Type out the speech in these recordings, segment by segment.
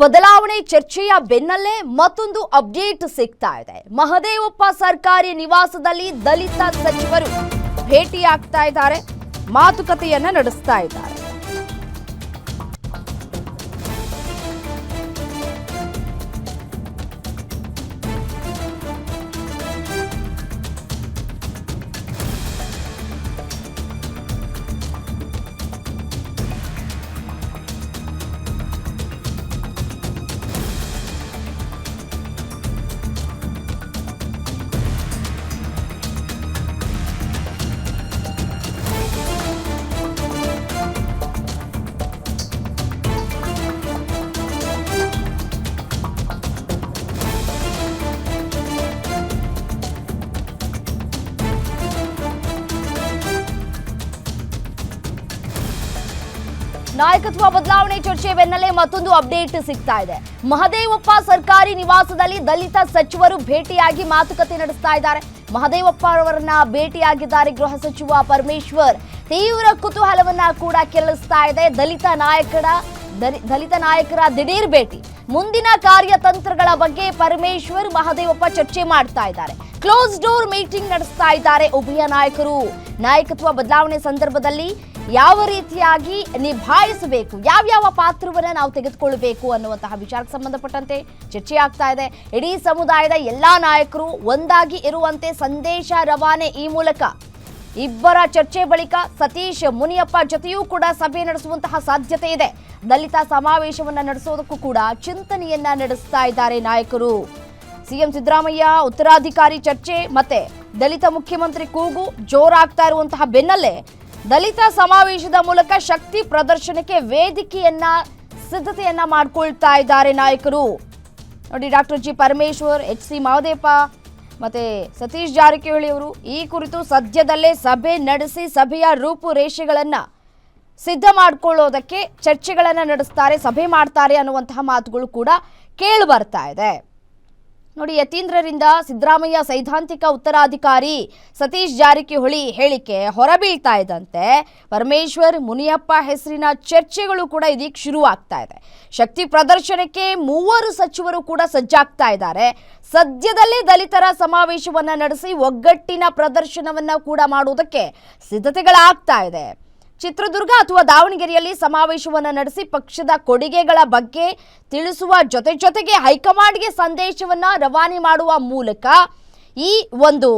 ಬದಲಾವಣೆ ಚರ್ಚೆಯ ಬೆನ್ನಲ್ಲೇ ಮತ್ತೊಂದು ಅಪ್ಡೇಟ್ ಸಿಗ್ತಾ ಇದೆ. ಮಹದೇವಪ್ಪ ಸರ್ಕಾರಿ ನಿವಾಸದಲ್ಲಿ ದಲಿತ ಸಚಿವರು ಭೇಟಿಯಾಗ್ತಾ ಇದ್ದಾರೆ. ಮಾತುಕತೆಯನ್ನ ನಡೆಸ್ತಾ ಇದ್ದಾರೆ. ನಾಯಕತ್ವ ಬದಲಾವಣೆ ಚರ್ಚೆ ಬೆನ್ನಲ್ಲೇ ಮತ್ತೊಂದು ಅಪ್ಡೇಟ್ ಸಿಗ್ತಾ ಇದೆ. ಮಹದೇವಪ್ಪ ಸರ್ಕಾರಿ ನಿವಾಸದಲ್ಲಿ ದಲಿತ ಸಚಿವರು ಭೇಟಿಯಾಗಿ ಮಾತುಕತೆ ನಡೆಸ್ತಾ ಇದ್ದಾರೆ. ಮಹದೇವಪ್ಪ ಅವರನ್ನ ಭೇಟಿಯಾಗಿದ್ದಾರೆ ಗೃಹ ಸಚಿವ ಪರಮೇಶ್ವರ್. ತೀವ್ರ ಕುತೂಹಲವನ್ನ ಕೂಡ ಕೆರಳಿಸ್ತಾ ಇದೆ. ದಲಿತ ನಾಯಕರ, ದಲಿ- ದಲಿತ ನಾಯಕರ ದಿಢೀರ್ ಭೇಟಿ. ಮುಂದಿನ ಕಾರ್ಯತಂತ್ರಗಳ ಬಗ್ಗೆ ಪರಮೇಶ್ವರ್ ಮಹದೇವಪ್ಪ ಚರ್ಚೆ ಮಾಡ್ತಾ ಇದ್ದಾರೆ. ಕ್ಲೋಸ್ ಡೋರ್ ಮೀಟಿಂಗ್ ನಡೆಸ್ತಾ ಇದ್ದಾರೆ ಉಭಯ ನಾಯಕರು. ನಾಯಕತ್ವ ಬದಲಾವಣೆ ಸಂದರ್ಭದಲ್ಲಿ ಯಾವ ರೀತಿಯಾಗಿ ನಿಭಾಯಿಸಬೇಕು? ಯಾವ್ಯಾವ ಪಾತ್ರವನ್ನು ನಾವು ತೆಗೆದುಕೊಳ್ಳಬೇಕು ಅನ್ನುವಂತಹ ವಿಚಾರಕ್ಕೆ ಸಂಬಂಧಪಟ್ಟಂತೆ ಚರ್ಚೆ ಆಗ್ತಾ ಇದೆ. ಇಡೀ ಸಮುದಾಯದ ಎಲ್ಲಾ ನಾಯಕರು ಒಂದಾಗಿ ಇರುವಂತೆ ಸಂದೇಶ ರವಾನೆ ಈ ಮೂಲಕ. ಇಬ್ಬರ ಚರ್ಚೆ ಬಳಿಕ ಸತೀಶ್ ಮುನಿಯಪ್ಪ ಜೊತೆಯೂ ಕೂಡ ಸಭೆ ನಡೆಸುವಂತಹ ಸಾಧ್ಯತೆ ಇದೆ. ದಲಿತ ಸಮಾವೇಶವನ್ನ ನಡೆಸೋದಕ್ಕೂ ಕೂಡ ಚಿಂತನೆಯನ್ನ ನಡೆಸ್ತಾ ಇದ್ದಾರೆ ನಾಯಕರು. ಸಿಎಂ ಸಿದ್ದರಾಮಯ್ಯ, ಉತ್ತರಾಧಿಕಾರಿ ಚರ್ಚೆ, ಮತ್ತೆ ದಲಿತ ಮುಖ್ಯಮಂತ್ರಿ ಕೂಗು ಜೋರಾಗ್ತಾ ಇರುವಂತಹ ಬೆನ್ನಲ್ಲೇ ದಲಿತ ಸಮಾವೇಶದ ಮೂಲಕ ಶಕ್ತಿ ಪ್ರದರ್ಶನಕ್ಕೆ ವೇದಿಕೆಯನ್ನ, ಸಿದ್ಧತೆಯನ್ನ ಮಾಡಿಕೊಳ್ತಾ ಇದ್ದಾರೆ ನಾಯಕರು. ನೋಡಿ, doctor G Parameshwar, H C Mahadevappa ಮತ್ತೆ ಸತೀಶ್ ಜಾರಕಿಹೊಳಿ ಅವರು ಈ ಕುರಿತು ಸದ್ಯದಲ್ಲೇ ಸಭೆ ನಡೆಸಿ, ಸಭೆಯ ರೂಪುರೇಷೆಗಳನ್ನ ಸಿದ್ಧ ಮಾಡ್ಕೊಳ್ಳೋದಕ್ಕೆ ಚರ್ಚೆಗಳನ್ನ ನಡೆಸ್ತಾರೆ, ಸಭೆ ಮಾಡ್ತಾರೆ ಅನ್ನುವಂತಹ ಮಾತುಗಳು ಕೂಡ ಕೇಳಿ ಬರ್ತಾ ಇದೆ. ನೋಡಿ, ಯತೀಂದ್ರರಿಂದ ಸಿದ್ದರಾಮಯ್ಯ ಸೈದ್ಧಾಂತಿಕ ಉತ್ತರಾಧಿಕಾರಿ ಸತೀಶ್ ಜಾರಕಿಹೊಳಿ ಹೇಳಿಕೆ ಹೊರಬೀಳ್ತಾ ಇದ್ದಂತೆ. ಪರಮೇಶ್ವರ್, ಮುನಿಯಪ್ಪ ಹೆಸರಿನ ಚರ್ಚೆಗಳು ಕೂಡ ಇದೀಗ ಶುರುವಾಗ್ತಾ ಇದೆ. ಶಕ್ತಿ ಪ್ರದರ್ಶನಕ್ಕೆ ಮೂವರು ಸಚಿವರು ಕೂಡ ಸಜ್ಜಾಗ್ತಾ ಇದ್ದಾರೆ. ಸದ್ಯದಲ್ಲೇ ದಲಿತರ ಸಮಾವೇಶವನ್ನು ನಡೆಸಿ ಒಗ್ಗಟ್ಟಿನ ಪ್ರದರ್ಶನವನ್ನು ಕೂಡ ಮಾಡುವುದಕ್ಕೆ ಸಿದ್ಧತೆಗಳಾಗ್ತಾ ಇದೆ. ಚಿತ್ರದುರ್ಗ ಅಥವಾ ದಾವಣಗೆರೆಯಲ್ಲಿ ಸಮಾವೇಶವನ್ನು ನಡೆಸಿ ಪಕ್ಷದ ಕೊಡುಗೆಗಳ ಬಗ್ಗೆ ತಿಳಿಸುವ ಜೊತೆ ಜೊತೆಗೆ ಹೈಕಮಾಂಡ್ಗೆ ಸಂದೇಶವನ್ನ ರವಾನೆ ಮಾಡುವ ಮೂಲಕ ಈ ಒಂದು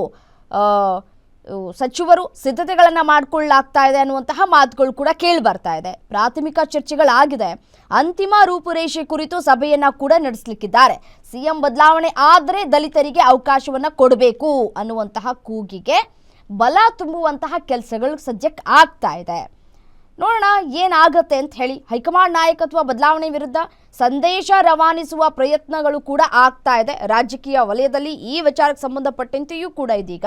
ಸಚಿವರು ಸಿದ್ಧತೆಗಳನ್ನು ಮಾಡಿಕೊಳ್ಳಾಗ್ತಾ ಇದೆ ಅನ್ನುವಂತಹ ಮಾತುಗಳು ಕೂಡ ಕೇಳಿ ಬರ್ತಾ ಇದೆ. ಪ್ರಾಥಮಿಕ ಚರ್ಚೆಗಳಾಗಿದೆ. ಅಂತಿಮ ರೂಪುರೇಷೆ ಕುರಿತು ಸಭೆಯನ್ನ ಕೂಡ ನಡೆಸಲಿಕ್ಕಿದ್ದಾರೆ. ಸಿಎಂ ಬದಲಾವಣೆ ಆದರೆ ದಲಿತರಿಗೆ ಅವಕಾಶವನ್ನ ಕೊಡಬೇಕು ಅನ್ನುವಂತಹ ಕೂಗಿಗೆ ಬಲ ತುಂಬುವಂತಹ ಕೆಲಸಗಳು ಸದ್ಯಕ್ಕೆ ಆಗ್ತಾ ಇದೆ. ನೋಡೋಣ ಏನಾಗತ್ತೆ ಅಂತ ಹೇಳಿ ಹೈಕಮಾಂಡ್ ನಾಯಕತ್ವ ಬದಲಾವಣೆ ವಿರುದ್ಧ ಸಂದೇಶ ರವಾನಿಸುವ ಪ್ರಯತ್ನಗಳು ಕೂಡ ಆಗ್ತಾ ಇದೆ. ರಾಜಕೀಯ ವಲಯದಲ್ಲಿ ಈ ವಿಚಾರಕ್ಕೆ ಸಂಬಂಧಪಟ್ಟಂತೆಯೂ ಕೂಡ ಇದೀಗ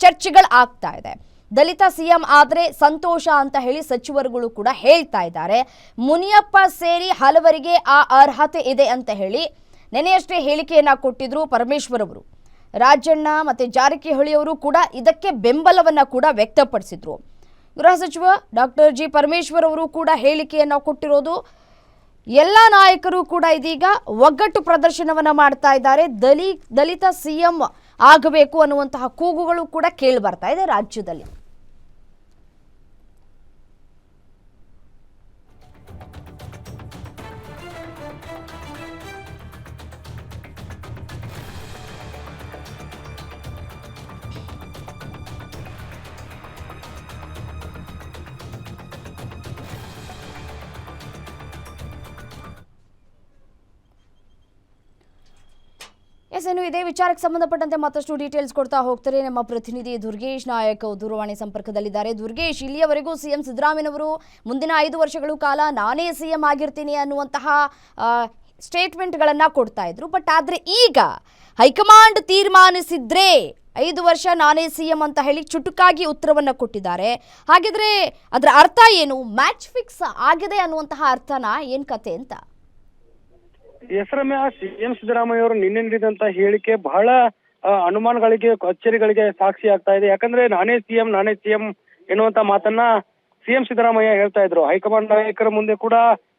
ಚರ್ಚೆಗಳು ಆಗ್ತಾ ಇದೆ. ದಲಿತ ಸಿಎಂ ಆದರೆ ಸಂತೋಷ ಅಂತ ಹೇಳಿ ಸಚಿವರುಗಳು ಕೂಡ ಹೇಳ್ತಾ ಇದ್ದಾರೆ. ಮುನಿಯಪ್ಪ ಸೇರಿ ಹಲವರಿಗೆ ಆ ಅರ್ಹತೆ ಇದೆ ಅಂತ ಹೇಳಿ ನೆನೆಯಷ್ಟೇ ಹೇಳಿಕೆಯನ್ನ ಕೊಟ್ಟಿದ್ರು ಪರಮೇಶ್ವರ್ ಅವರು. ರಾಜಣ್ಣ ಮತ್ತೆ ಜಾರಕಿಹೊಳಿ ಅವರು ಕೂಡ ಇದಕ್ಕೆ ಬೆಂಬಲವನ್ನ ಕೂಡ ವ್ಯಕ್ತಪಡಿಸಿದ್ರು. ಗೃಹ ಸಚಿವ ಡಾಕ್ಟರ್ ಜಿ ಪರಮೇಶ್ವರ್ ಅವರು ಕೂಡ ಹೇಳಿಕೆಯನ್ನು ಕೊಟ್ಟಿರೋದು, ಎಲ್ಲ ನಾಯಕರು ಕೂಡ ಇದೀಗ ಒಗ್ಗಟ್ಟು ಪ್ರದರ್ಶನವನ್ನ ಮಾಡ್ತಾ ಇದ್ದಾರೆ. ದಲಿ ದಲಿತ ಸಿಎಂ ಆಗಬೇಕು ಅನ್ನುವಂತಹ ಕೂಗುಗಳು ಕೂಡ ಕೇಳಿ ಬರ್ತಾ ಇದೆ ರಾಜ್ಯದಲ್ಲಿ. ಎಸ್ ಇನ್ನು ಇದೇ. ವಿಚಾರಕ್ಕೆ ಸಂಬಂಧಪಟ್ಟಂತೆ ಮತ್ತಷ್ಟು ಡೀಟೇಲ್ಸ್ ಕೊಡ್ತಾ ಹೋಗ್ತಾರೆ. ನಮ್ಮ ಪ್ರತಿನಿಧಿ ದುರ್ಗೇಶ್ ನಾಯಕ್ ದೂರವಾಣಿ ಸಂಪರ್ಕದಲ್ಲಿದ್ದಾರೆ. ದುರ್ಗೇಶ್, ಇಲ್ಲಿಯವರೆಗೂ ಸಿಎಂ ಸಿದ್ದರಾಮಯ್ಯನವರು ಮುಂದಿನ ಐದು ವರ್ಷಗಳು ಕಾಲ ನಾನೇ ಸಿಎಂ ಆಗಿರ್ತೀನಿ ಅನ್ನುವಂತಹ ಸ್ಟೇಟ್ಮೆಂಟ್ಗಳನ್ನು ಕೊಡ್ತಾ ಇದ್ರು. ಬಟ್ ಆದರೆ ಈಗ ಹೈಕಮಾಂಡ್ ತೀರ್ಮಾನಿಸಿದ್ರೆ ಐದು ವರ್ಷ ನಾನೇ ಸಿಎಂ ಅಂತ ಹೇಳಿ ಚುಟುಕಾಗಿ ಉತ್ತರವನ್ನು ಕೊಟ್ಟಿದ್ದಾರೆ. ಹಾಗಿದ್ರೆ ಅದರ ಅರ್ಥ ಏನು? ಮ್ಯಾಚ್ ಫಿಕ್ಸ್ ಆಗಿದೆ ಅನ್ನುವಂತಹ ಅರ್ಥನಾ ಏನ್ ಕತೆ ಅಂತ? ಎಸ್ ರಮ್ಯ ಸಿಎಂ ಸಿದ್ದರಾಮಯ್ಯ ಅವರು ನಿನ್ನೆ ನೀಡಿದಂತ ಹೇಳಿಕೆ ಬಹಳ ಅನುಮಾನಗಳಿಗೆ, ಅಚ್ಚರಿಗಳಿಗೆ ಸಾಕ್ಷಿ ಆಗ್ತಾ ಇದೆ. ಯಾಕಂದ್ರೆ ನಾನೇ ಸಿಎಂ ನಾನೇ ಸಿಎಂ ಎನ್ನುವಂತ ಮಾತನ್ನ ಸಿಎಂ ಸಿದ್ದರಾಮಯ್ಯ ಹೇಳ್ತಾ ಇದ್ರು. ಹೈಕಮಾಂಡ್ ನಾಯಕರ ಮುಂದೆ ಕೂಡ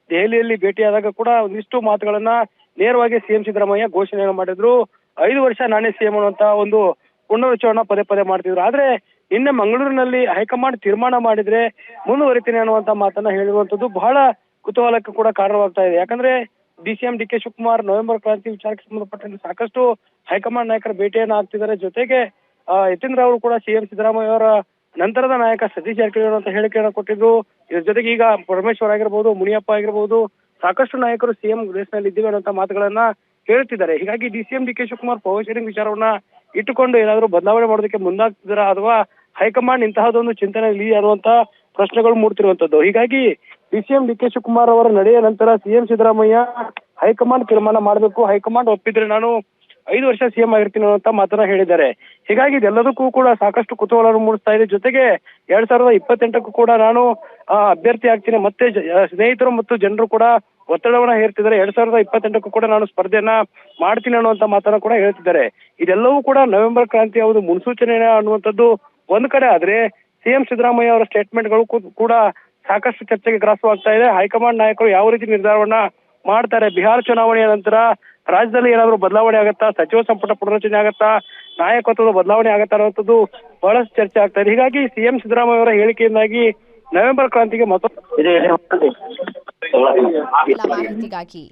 ದೆಹಲಿಯಲ್ಲಿ ಭೇಟಿಯಾದಾಗ ಕೂಡ ಒಂದಿಷ್ಟು ಮಾತುಗಳನ್ನ ನೇರವಾಗಿ ಸಿಎಂ ಸಿದ್ದರಾಮಯ್ಯ ಘೋಷಣೆಯನ್ನು ಮಾಡಿದ್ರು. ಐದು ವರ್ಷ ನಾನೇ ಸಿಎಂ ಅನ್ನುವಂತ ಒಂದು ಪುನರುಚ್ಚಾರಣ ಪದೇ ಪದೇ ಮಾಡ್ತಿದ್ರು. ಆದ್ರೆ ನಿನ್ನೆ ಮಂಗಳೂರಿನಲ್ಲಿ ಹೈಕಮಾಂಡ್ ತೀರ್ಮಾನ ಮಾಡಿದ್ರೆ ಮುಂದುವರಿತೀನಿ ಅನ್ನುವಂತ ಮಾತನ್ನ ಹೇಳುವಂತದ್ದು ಬಹಳ ಕುತೂಹಲಕ್ಕೆ ಕೂಡ ಕಾರಣವಾಗ್ತಾ ಇದೆ. ಯಾಕಂದ್ರೆ D C M D K Shivakumar November ಕ್ರಾಂತಿ ವಿಚಾರಕ್ಕೆ ಸಂಬಂಧಪಟ್ಟಂತೆ ಸಾಕಷ್ಟು ಹೈಕಮಾಂಡ್ ನಾಯಕರ ಭೇಟಿಯನ್ನು ಆಗ್ತಿದ್ದಾರೆ. ಜೊತೆಗೆ ಯತೀಂದ್ರ ಅವರು ಕೂಡ ಸಿಎಂ ಸಿದ್ದರಾಮಯ್ಯ ಅವರ ನಂತರದ ನಾಯಕ ಸತೀಶ್ ಜಾರಕಿಹೊಳಿ ಅಂತ ಹೇಳಿಕೆಯನ್ನು ಕೊಟ್ಟಿದ್ರು ಇದ್ರ ಜೊತೆಗೆ ಈಗ ಪರಮೇಶ್ವರ್ ಆಗಿರ್ಬೋದು, ಮುನಿಯಪ್ಪ ಆಗಿರ್ಬೋದು, ಸಾಕಷ್ಟು ನಾಯಕರು ಸಿಎಂ ರೇಸ್ನಲ್ಲಿ ಇದ್ದೀವಿ ಅನ್ನುವಂತ ಮಾತುಗಳನ್ನ ಹೇಳ್ತಿದ್ದಾರೆ ಹೀಗಾಗಿ D C M D K Shivakumar power sharing ವಿಚಾರವನ್ನ ಇಟ್ಟುಕೊಂಡು ಏನಾದರೂ ಬದಲಾವಣೆ ಮಾಡೋದಕ್ಕೆ ಮುಂದಾಗ್ತಿದಾರಾ ಅಥವಾ ಹೈಕಮಾಂಡ್ ಇಂತಹದೊಂದು ಚಿಂತನೆಯಲ್ಲಿ ಅನ್ನುವಂತ ಪ್ರಶ್ನೆಗಳು ಮೂಡ್ತಿರುವಂತದ್ದು. ಹೀಗಾಗಿ ಸಿಎಂ ಡಿ ಕೆ ಶಿವಕುಮಾರ್ ಅವರ ನಡೆಯ ನಂತರ ಸಿಎಂ ಸಿದ್ದರಾಮಯ್ಯ ಹೈಕಮಾಂಡ್ ತೀರ್ಮಾನ ಮಾಡಬೇಕು. ಹೈಕಮಾಂಡ್ ಒಪ್ಪಿದ್ರೆ ನಾನು ಐದು ವರ್ಷ ಸಿಎಂ ಆಗಿರ್ತೀನಿ ಅಂತ ಮಾತ್ರ ಹೇಳಿದ್ದಾರೆ. ಹೀಗಾಗಿ ಇದೆಲ್ಲದಕ್ಕೂ ಕೂಡ ಸಾಕಷ್ಟು ಕುತೂಹಲ ಮೂಡಿಸ್ತಾ ಇದೆ. ಜೊತೆಗೆ ಎರಡ್ ಸಾವಿರದ ಇಪ್ಪತ್ತೆಂಟಕ್ಕೂ ಕೂಡ ನಾನು ಅಭ್ಯರ್ಥಿ ಆಗ್ತೀನಿ. ಮತ್ತೆ ಸ್ನೇಹಿತರು ಮತ್ತು ಜನರು ಕೂಡ ಒತ್ತಡವನ್ನ ಹೇರ್ತಿದ್ದಾರೆ. ಎರಡ್ ಸಾವಿರದ ಇಪ್ಪತ್ತೆಂಟಕ್ಕೂ ಕೂಡ ನಾನು ಸ್ಪರ್ಧೆಯನ್ನ ಮಾಡ್ತೀನಿ ಅನ್ನುವಂತ ಮಾತನ್ನ ಕೂಡ ಹೇಳ್ತಿದ್ದಾರೆ. ಇದೆಲ್ಲವೂ ಕೂಡ ನವೆಂಬರ್ ಕ್ರಾಂತಿಯ ಒಂದು ಮುನ್ಸೂಚನೆ ಅನ್ನುವಂಥದ್ದು ಒಂದ್ ಕಡೆ ಆದ್ರೆ ಸಿಎಂ ಸಿದ್ದರಾಮಯ್ಯ ಅವರ ಸ್ಟೇಟ್ಮೆಂಟ್ಗಳು ಕೂಡ ಸಾಕಷ್ಟು ಚರ್ಚೆಗೆ ಗ್ರಾಸವಾಗ್ತಾ ಇದೆ. ಹೈಕಮಾಂಡ್ ನಾಯಕರು ಯಾವ ರೀತಿ ನಿರ್ಧಾರವನ್ನ ಮಾಡ್ತಾರೆ? ಬಿಹಾರ ಚುನಾವಣೆಯ ನಂತರ ರಾಜ್ಯದಲ್ಲಿ ಏನಾದ್ರು ಬದಲಾವಣೆ ಆಗತ್ತಾ? ಸಚಿವ ಸಂಪುಟ ಪುನರಚನೆ ಆಗತ್ತಾ? ನಾಯಕತ್ವದ ಬದಲಾವಣೆ ಆಗತ್ತಾ ಅನ್ನುವಂಥದ್ದು ಬಹಳಷ್ಟು ಚರ್ಚೆ ಆಗ್ತಾ ಇದೆ. ಹೀಗಾಗಿ ಸಿಎಂ ಸಿದ್ದರಾಮಯ್ಯ ಅವರ ಹೇಳಿಕೆಯಿಂದಾಗಿ ನವೆಂಬರ್ ಕ್ರಾಂತಿಗೆ ಮತ ಇದೆ ಮಾಹಿತಿಗಾಗಿ.